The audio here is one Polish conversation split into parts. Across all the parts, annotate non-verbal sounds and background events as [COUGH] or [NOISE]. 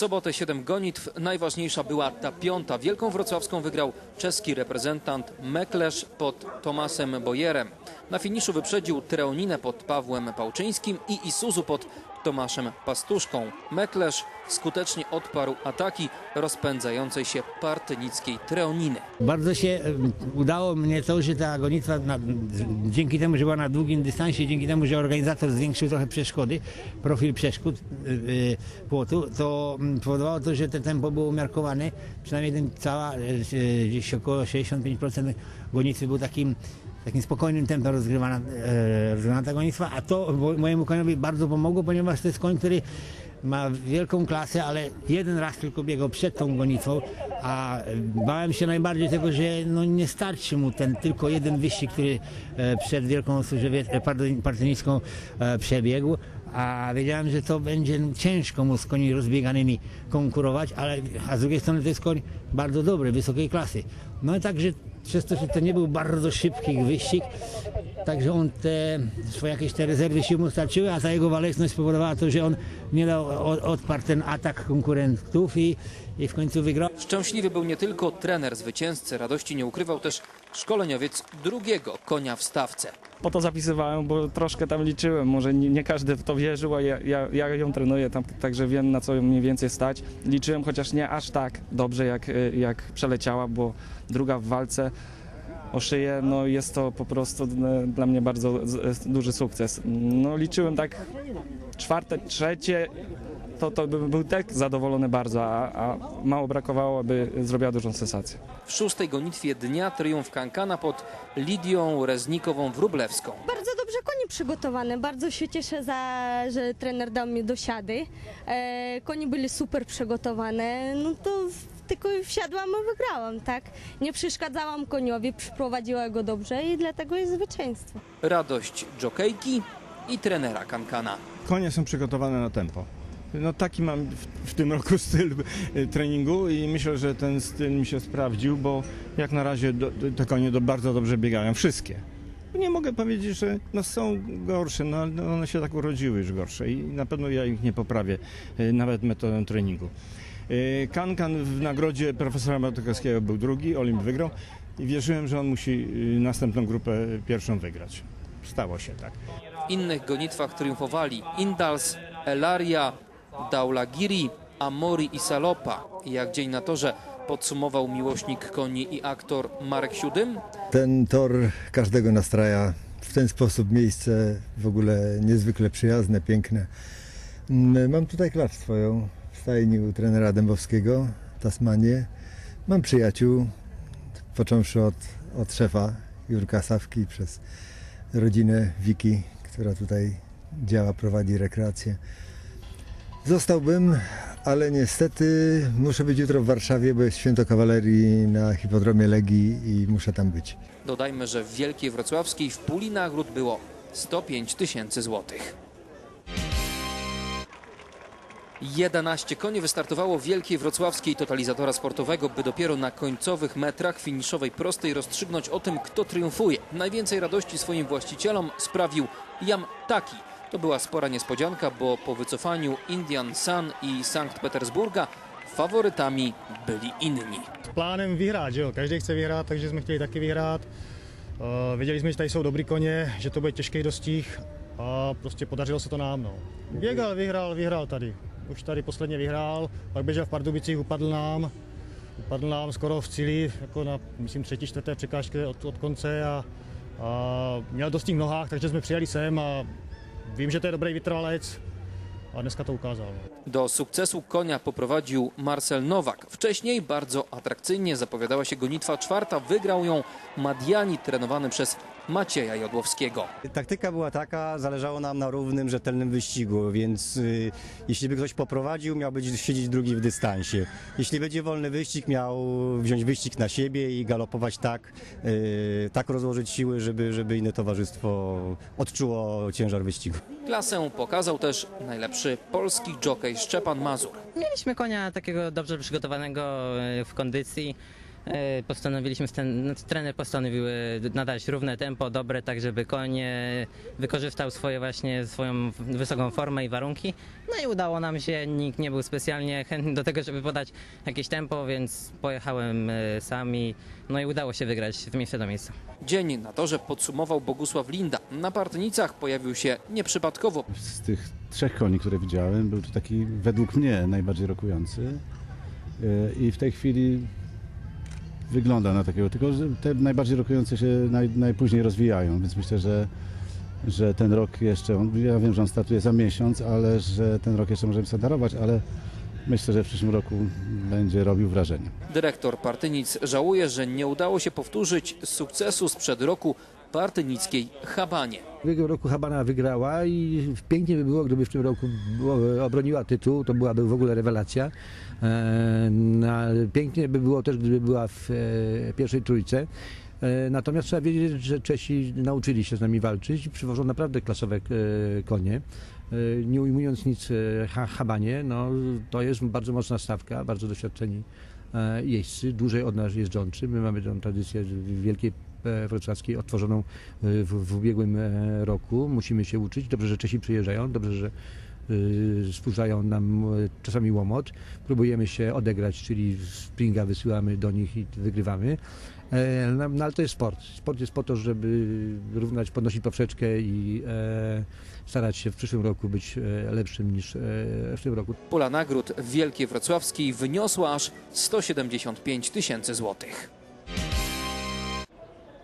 sobotę 7 gonitw. Najważniejsza była ta piąta. Wielką wrocławską wygrał czeski reprezentant Meklesz pod Tomasem Bojerem. Na finiszu wyprzedził Treoninę pod Pawłem Pałczyńskim i Isuzu pod Tomaszem Pastuszką. Meklesz skutecznie odparł ataki rozpędzającej się partynickiej Treoniny. Bardzo się udało mnie to, że ta gonitwa na, dzięki temu, że była na długim dystansie, dzięki temu, że organizator zwiększył trochę przeszkody, profil przeszkód y, y, płotu, to mm, powodowało to, że to tempo było umiarkowane. Przynajmniej ten cała, e, gdzieś około 65% gonitwy był takim takim spokojnym tempem rozgrywana, e, rozgrywana ta gonitwa, a to mo- mojemu koniowi bardzo pomogło, ponieważ to jest koń, który ma wielką klasę, ale jeden raz tylko biegał przed tą gonitwą, a bałem się najbardziej tego, że no nie starczy mu ten tylko jeden wyścig, który e, przed Wielką Służewie Partynicką e, przebiegł, a wiedziałem, że to będzie ciężko mu z koni rozbieganymi konkurować, ale a z drugiej strony to jest koń bardzo dobry, wysokiej klasy. No i także przez to, że to nie był bardzo szybki wyścig, Także on te swoje jakieś te rezerwy sił mu starczyły, a ta jego waleczność spowodowała to, że on nie dał, odparł ten atak konkurentów i, i w końcu wygrał. Szczęśliwy był nie tylko trener zwycięzcy, radości nie ukrywał też szkoleniowiec drugiego konia w stawce. Po to zapisywałem, bo troszkę tam liczyłem. Może nie, nie każdy w to wierzył, a ja, ja, ja ją trenuję, tam, także wiem na co mniej więcej stać. Liczyłem, chociaż nie aż tak dobrze jak, y, jak przeleciała, bo druga w walce o szyję, no jest to po prostu dla mnie bardzo duży sukces. No liczyłem tak czwarte, trzecie, to, to bym był tak zadowolony bardzo, a, a mało brakowało, by zrobiła dużą sensację. W szóstej gonitwie dnia triumf Kankana pod Lidią Reznikową-Wróblewską. Bardzo dobrze konie przygotowane. Bardzo się cieszę, za, że trener dał mi dosiady. E, konie byli super przygotowane. No to tylko wsiadłam i wygrałam, tak? Nie przeszkadzałam koniowi, przyprowadziła go dobrze i dlatego jest zwycięstwo. Radość jokejki i trenera Kankana. Konie są przygotowane na tempo. No taki mam w, w tym roku [LAUGHS] styl y, treningu i myślę, że ten styl mi się sprawdził, bo jak na razie do, te konie do, bardzo dobrze biegają, wszystkie. Nie mogę powiedzieć, że no są gorsze, no one się tak urodziły już gorsze i na pewno ja ich nie poprawię, y, nawet metodą treningu. Kankan w nagrodzie profesora Matykowskiego był drugi, Olimp wygrał i wierzyłem, że on musi następną grupę pierwszą wygrać. Stało się tak. W innych gonitwach triumfowali Indals, Elaria, Daulagiri, Amori i Salopa. Jak dzień na torze podsumował miłośnik koni i aktor Marek Siódym. Ten tor każdego nastraja w ten sposób miejsce w ogóle niezwykle przyjazne, piękne. Mm, Mam tutaj klacz swoją w stajni u trenera Dębowskiego, Tasmanię. Mam przyjaciół, począwszy od, od szefa Jurka Sawki, przez rodzinę Wiki, która tutaj działa, prowadzi rekreację. Zostałbym, ale niestety muszę być jutro w Warszawie, bo jest święto kawalerii na hipodromie Legii i muszę tam być. Dodajmy, że w Wielkiej Wrocławskiej w puli nagród było 105 tysięcy złotych. 11 koni wystartowało w Wielkiej Wrocławskiej totalizatora sportowego, by dopiero na końcowych metrach finiszowej prostej rozstrzygnąć o tym, kto triumfuje. Najwięcej radości swoim właścicielom sprawił Jam Taki. To była spora niespodzianka, bo po wycofaniu Indian Sun i Sankt Petersburga faworytami byli inni. plánem vyhrát, jo? Každý chce vyhrát, takže jsme chtěli taky vyhrát. Uh, věděli jsme, že tady jsou dobrý koně, že to bude těžký dostih a prostě podařilo se to nám. No. Běgal, vyhrál, vyhrál tady. Už tady posledně vyhrál, pak běžel v Pardubicích, upadl nám. Upadl nám skoro v cíli, jako na, myslím, třetí, čtvrté překážky od, od konce a, a měl dostih v nohách, takže jsme přijeli sem a vím, že to je dobrý vytrvalec a dneska to ukázal. No. Do sukcesu konia poprowadził Marcel Nowak. Wcześniej bardzo atrakcyjnie zapowiadała się gonitwa czwarta. Wygrał ją Madiani trenowany przez Macieja Jodłowskiego. Taktyka była taka, zależało nam na równym, rzetelnym wyścigu, więc y, jeśli by ktoś poprowadził, miał być siedzieć drugi w dystansie. Jeśli będzie wolny wyścig, miał wziąć wyścig na siebie i galopować tak, y, tak rozłożyć siły, żeby, żeby inne towarzystwo odczuło ciężar wyścigu. Klasę pokazał też najlepszy polski jockey Szczepan Mazur. Mieliśmy konia takiego dobrze przygotowanego e, w kondycji. E, Postanowiliśmy, ten, no, trener postanowił e, nadać równe tempo, dobre, tak żeby koń wykorzystał swoje właśnie, swoją wysoką formę i warunki. No i udało nam się, nikt nie był specjalnie chętny do tego, żeby podać jakieś tempo, więc pojechałem e, sam i, no i udało się wygrać w miejsce do miejsca. Dzień na torze podsumował Bogusław Linda. Na Partynicach pojawił się nieprzypadkowo. Z tych trzech koni, które widziałem, był to taki według mnie najbardziej rokujący. I w tej chwili wygląda na takiego, tylko te najbardziej rokujące się naj, najpóźniej rozwijają, więc myślę, że, że ten rok jeszcze, ja wiem, że on startuje za miesiąc, ale że ten rok jeszcze możemy sobie darować, ale myślę, że w przyszłym roku będzie robił wrażenie. Dyrektor Partynic żałuje, że nie udało się powtórzyć sukcesu sprzed roku partynickiej Habanie. W ubiegłym roku Habana wygrała i pięknie by było, gdyby w tym roku było- obroniła tytuł, to byłaby w ogóle rewelacja. E, no, ale Pięknie by było też, gdyby była w e, pierwszej trójce. E, Natomiast trzeba wiedzieć, że Czesi nauczyli się z nami walczyć i przywożą naprawdę klasowe e, konie. E, Nie ujmując nic Ha- Habanie, no, to jest bardzo mocna stawka, bardzo doświadczeni jeźdźcy, dłużej od nas jeżdżący. My mamy tę tradycję wielkiej wrocławskiej otworzoną w, w ubiegłym roku. Musimy się uczyć. Dobrze, że Czesi przyjeżdżają, dobrze, że spłużają nam e, czasami łomot. Próbujemy się odegrać, czyli springa wysyłamy do nich i wygrywamy. E, No, no ale to jest sport. Sport jest po to, żeby równać, podnosić poprzeczkę i e, starać się w przyszłym roku być e, lepszym niż e, w tym roku. Pula nagród w Wielkiej Wrocławskiej wyniosła aż 175 tysięcy złotych.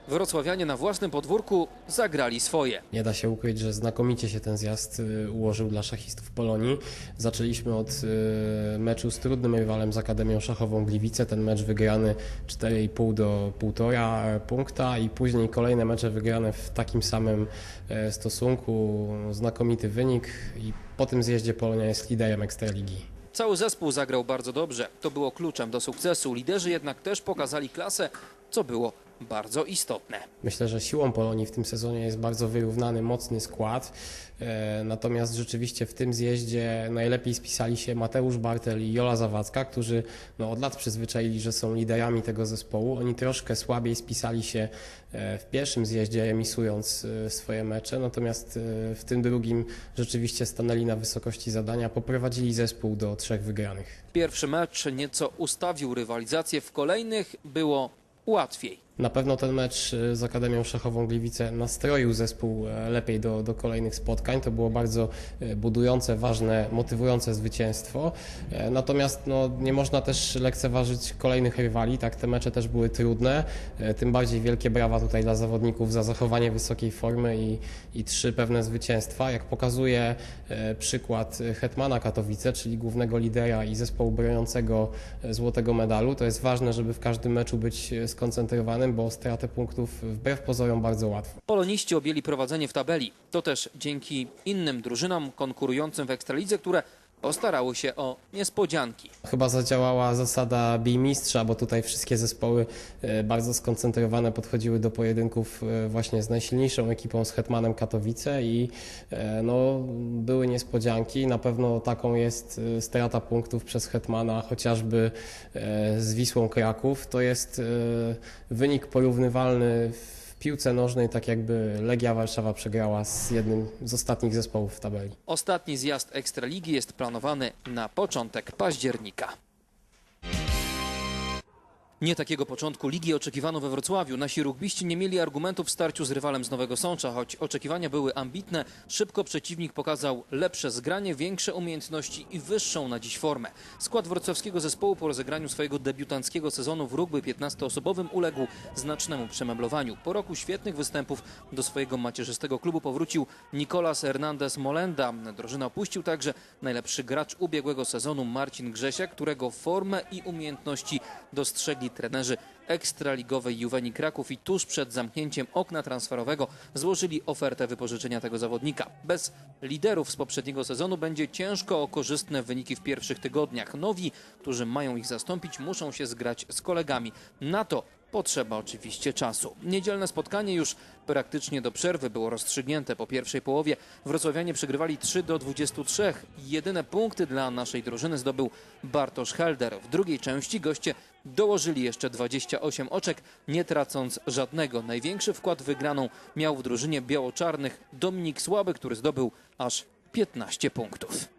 Wrocławianie na własnym podwórku zagrali swoje. Nie da się ukryć, że znakomicie się ten zjazd y, ułożył dla szachistów Polonii. Zaczęliśmy od y, meczu z trudnym rywalem z Akademią Szachową Gliwice. Ten mecz wygrany 4,5 do 1,5 punkta i później kolejne mecze wygrane w takim samym e, stosunku. Znakomity wynik i po tym zjeździe Polonia jest liderem Ekstraligi. Cały zespół zagrał bardzo dobrze. To było kluczem do sukcesu. Liderzy jednak też pokazali klasę, co było bardzo istotne. Myślę, że siłą Polonii w tym sezonie jest bardzo wyrównany, mocny skład. E, Natomiast rzeczywiście w tym zjeździe najlepiej spisali się Mateusz Bartel i Jola Zawadzka, którzy no, od lat przyzwyczaili, że są liderami tego zespołu. Oni troszkę słabiej spisali się e, w pierwszym zjeździe, emisując e, swoje mecze, natomiast w tym drugim rzeczywiście stanęli na wysokości zadania, poprowadzili zespół do trzech wygranych. Pierwszy mecz nieco ustawił rywalizację, w kolejnych było łatwiej. Na pewno ten mecz e, z Akademią Szachową Gliwice nastroił zespół e, lepiej do, do kolejnych spotkań. To było bardzo e, budujące, ważne, motywujące zwycięstwo. Natomiast no, nie można też lekceważyć kolejnych rywali. Tak, te mecze też były trudne. Tym bardziej wielkie brawa tutaj dla zawodników za zachowanie wysokiej formy i, i trzy pewne zwycięstwa. Jak pokazuje przykład Hetmana Katowice, czyli głównego lidera i zespołu broniącego złotego medalu, to jest ważne, żeby w każdym meczu być e, bo stratę punktów wbrew pozorom bardzo łatwo. Poloniści objęli prowadzenie w tabeli. To też dzięki innym drużynom konkurującym w Ekstralidze, które postarały się o niespodzianki. Chyba zadziałała zasada bij mistrza, bo tutaj wszystkie zespoły e, bardzo skoncentrowane podchodziły do pojedynków e, właśnie z najsilniejszą ekipą, z Hetmanem Katowice i e, no, były niespodzianki. Na pewno taką jest strata punktów przez Hetmana, chociażby z Wisłą Kraków. To jest wynik porównywalny w piłce nożnej, tak jakby Legia Warszawa przegrała z jednym z ostatnich zespołów w tabeli. Ostatni zjazd Ekstraligi jest planowany na początek października. Nie takiego początku ligi oczekiwano we Wrocławiu. Nasi rugbiści nie mieli argumentów w starciu z rywalem z Nowego Sącza, choć oczekiwania były ambitne. Szybko przeciwnik pokazał lepsze zgranie, większe umiejętności i wyższą na dziś formę. Skład wrocławskiego zespołu po rozegraniu swojego debiutanckiego sezonu w rugby 15-osobowym uległ znacznemu przemeblowaniu. Po roku świetnych występów do swojego macierzystego klubu powrócił Nicolas Hernandez Molenda. Drużynę opuścił także najlepszy gracz ubiegłego sezonu Marcin Grzesiak, którego formę i umiejętności dostrzegli trenerzy ekstraligowej Juweni Kraków i tuż przed zamknięciem okna transferowego złożyli ofertę wypożyczenia tego zawodnika. Bez liderów z poprzedniego sezonu będzie ciężko o korzystne wyniki w pierwszych tygodniach. Nowi, którzy mają ich zastąpić, muszą się zgrać z kolegami. Na to Potrzeba oczywiście czasu. Niedzielne spotkanie już praktycznie do przerwy było rozstrzygnięte. Po pierwszej połowie wrocławianie przegrywali 3 do 23. Jedyne punkty dla naszej drużyny zdobył Bartosz Helder. W drugiej części goście dołożyli jeszcze 28 oczek, nie tracąc żadnego. Największy wkład wygraną miał w drużynie biało-czarnych Dominik Słaby, który zdobył aż 15 punktów.